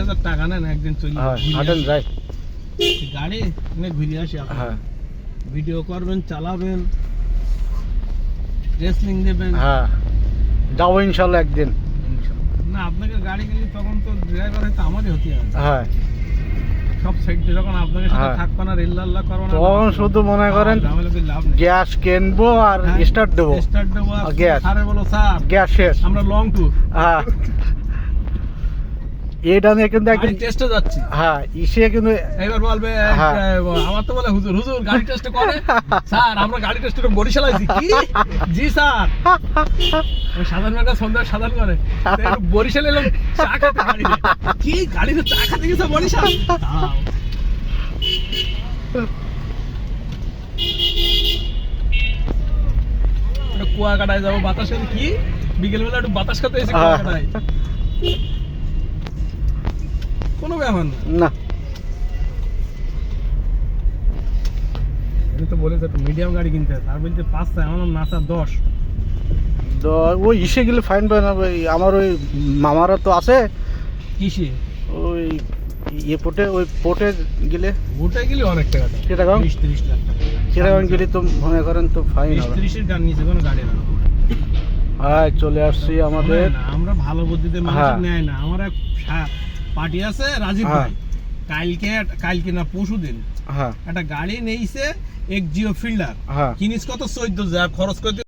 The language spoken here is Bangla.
হাজার টাকা নেন একদিন চলি হ্যাঁ হাঁটেন। যাই। গাড়ি নিয়ে ঘুরে আসি হ্যাঁ। ভিডিও করবেন চালাবেন রেসলিং দেবেন। হ্যাঁ। যাব ইনশাল্লাহ একদিন। না আপনাকে গাড়ি কিনলে তখন তো ড্রাইভার হয়তো আমারই হতে হবে হ্যাঁ। সব সাইড যখন আপনাকে সাথে হ্যাঁ। থাকবে না রেল লাল্লা করব না তখন শুধু মনে করেন লাভ গ্যাস কিনবো আর হ্যাঁ, স্টার্ট দেবো। স্টার্ট দেবো আর আর গ্যাস। স্যারে বলো স্যার। গ্যাস শেষ। আমরা লং ট্যুর হ্যাঁ। এটা নিয়ে কিন্তু একদম গাড়ি টেস্টে যাচ্ছি। হ্যাঁ ইসে কিন্তু এবার বলবে হ্যাঁ। আমার তো বলে হুজুর হুজুর গাড়ি টেস্ট করে। স্যার আমরা গাড়ি টেস্ট বরিশাল আছি কি? জি স্যার। ওই সাধারণ একটা সন্ধ্যা সাধারণ করে। তো বরিশাল এলাম চা খেতে গাড়িতে কি? গাড়িতে চা খেতে গেছে বরিশাল? দাঁড়াও। কুয়াকাটায় যাব বাতাস কি? বিকেল বেলা একটু বাতাস খেতে এসে কুয়াকাটায়। কোনো ব্যাপার না। না তো বলেছি একটু মিডিয়াম গাড়ি কিনতে। তার বলতে পাঁচটা আমার নাচা দশ। তো ওই ইসে গেলে ফাইন পায় না ওই আমার ওই মামারা তো আছে। কিসে? ওই ইয়ে পোটে ওই পোটে গেলে। ওটাই গেলে অনেক টাকা দাম। কীরকম? বিশ তিরিশ লাখ টাকা। কীরকম গেলে তো মনে করেন তো ফাইন বিশ তিরিশের গান নিচে কোনো গাড়ি না। হ্যাঁ চলে আসছি আমাদের। আমরা ভালো বুদ্ধিতে মানুষ হ্যাঁ। নেয় না। আমার এক পার্টি আছে রাজীব হ্যাঁ। ভাই। কালকে কালকে না পরশু দিন হ্যাঁ। একটা গাড়ি নেইছে এক জিও ফিল্ডার। হ্যাঁ। কিনিস কত চোদ্দ যা খরচ করতে